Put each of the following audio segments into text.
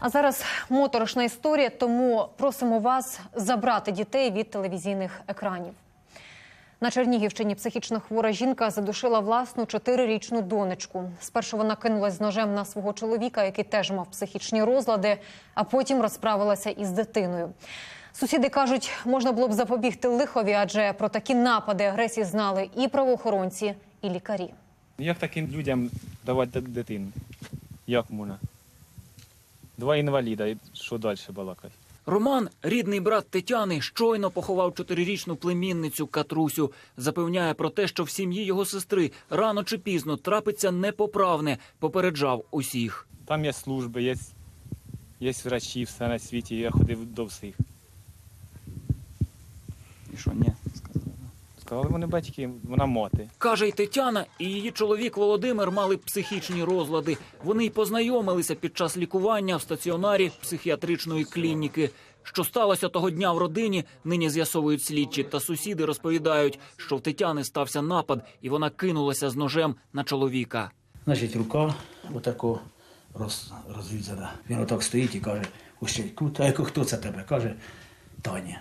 А зараз моторошна історія, тому просимо вас забрати дітей від телевізійних екранів. На Чернігівщині психічно хвора жінка задушила власну чотирирічну донечку. Спершу вона кинулась з ножем на свого чоловіка, який теж мав психічні розлади, а потім розправилася із дитиною. Сусіди кажуть, можна було б запобігти лихові, адже про такі напади агресії знали і правоохоронці, і лікарі. Як таким людям давати дитину? Як можна? Два інваліда, і що далі балакати? Роман, рідний брат Тетяни, щойно поховав чотирирічну племінницю Катрусю. Запевняє про те, що в сім'ї його сестри рано чи пізно трапиться непоправне. Попереджав усіх. Там є служби, є, є врачі, все на світі, я ходив до всіх. І що ні? Сказали. Сказали, вони батьки, вона мати. Каже, й Тетяна і її чоловік Володимир мали психічні розлади. Вони й познайомилися під час лікування в стаціонарі психіатричної клініки. Що сталося того дня в родині, нині з'ясовують слідчі та сусіди розповідають, що в Тетяни стався напад, і вона кинулася з ножем на чоловіка. Значить, рука отако роз, розрізана. Він отак стоїть і каже, ось ще й тут. А я кажу, хто це тебе? Каже, Таня.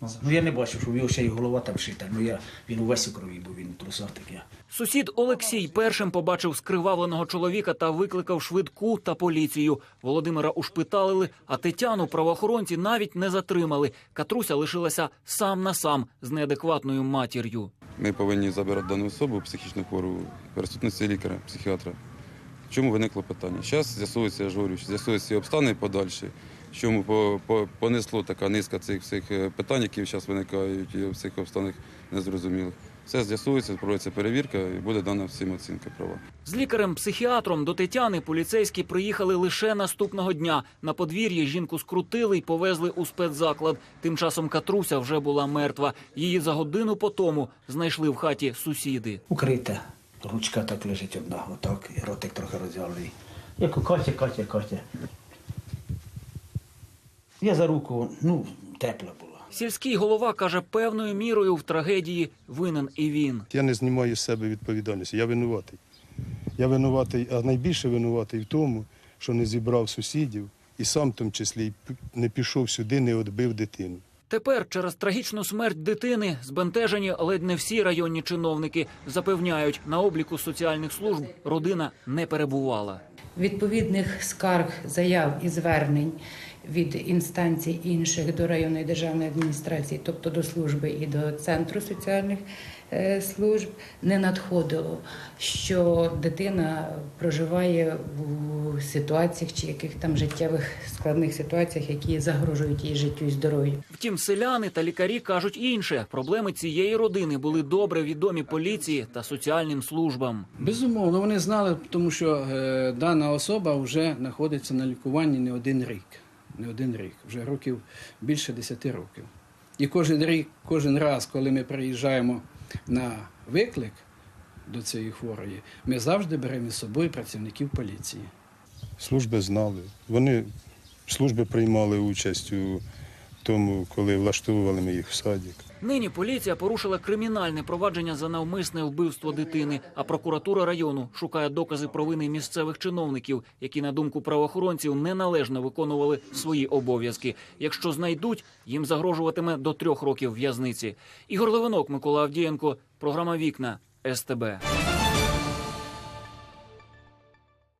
Ну я не бачив, що в його ще й голова там шита. Ну я він увесь у крові, бо він в трусах таке. Сусід Олексій першим побачив скривавленого чоловіка та викликав швидку та поліцію. Володимира ушпиталили, а Тетяну правоохоронці навіть не затримали. Катруся лишилася сам на сам з неадекватною матір'ю. Ми повинні забирати дану особу психічно хвору присутності лікаря, психіатра. Чому виникло питання? Зараз з'ясується, я ж говорю, з'ясуються і обстани подальші. По- по- понесло така низка цих всіх е, питань, які зараз виникають і в цих обстанах незрозумілих. Все з'ясується, проводиться перевірка і буде дана всім оцінка права. З лікарем-психіатром до Тетяни поліцейські приїхали лише наступного дня. На подвір'ї жінку скрутили й повезли у спецзаклад. Тим часом Катруся вже була мертва. Її за годину по тому знайшли в хаті сусіди. Укрита. Ручка так лежить одна, отак, і ротик трохи розв'ялений. Я кажу, Катя, Катя, Катя. Я за руку, ну, тепла була. Сільський голова каже, певною мірою в трагедії винен і він. Я не знімаю з себе відповідальності. Я винуватий. Я винуватий, а найбільше винуватий в тому, що не зібрав сусідів і сам в тому числі не пішов сюди, не відбив дитину. Тепер через трагічну смерть дитини збентежені ледь не всі районні чиновники запевняють, на обліку соціальних служб родина не перебувала. Відповідних скарг, заяв і звернень від інстанцій інших до районної державної адміністрації, тобто до служби і до центру соціальних е, служб, не надходило, що дитина проживає у ситуаціях чи яких там життєвих складних ситуаціях, які загрожують її життю і здоров'ю. Втім, селяни та лікарі кажуть інше. Проблеми цієї родини були добре відомі поліції та соціальним службам. Безумовно, вони знали, тому що е, дана особа вже знаходиться на лікуванні не один рік. Не один рік, вже років більше 10 років. І кожен рік, кожен раз, коли ми приїжджаємо на виклик до цієї хворої, ми завжди беремо із собою працівників поліції. Служби знали. Вони служби приймали участь у тому, коли влаштовували ми їх в садик. Нині поліція порушила кримінальне провадження за навмисне вбивство дитини, а прокуратура району шукає докази провини місцевих чиновників, які, на думку правоохоронців, неналежно виконували свої обов'язки. Якщо знайдуть, їм загрожуватиме до трьох років в'язниці. Ігор Левинок, Микола Авдієнко, програма Вікна СТБ.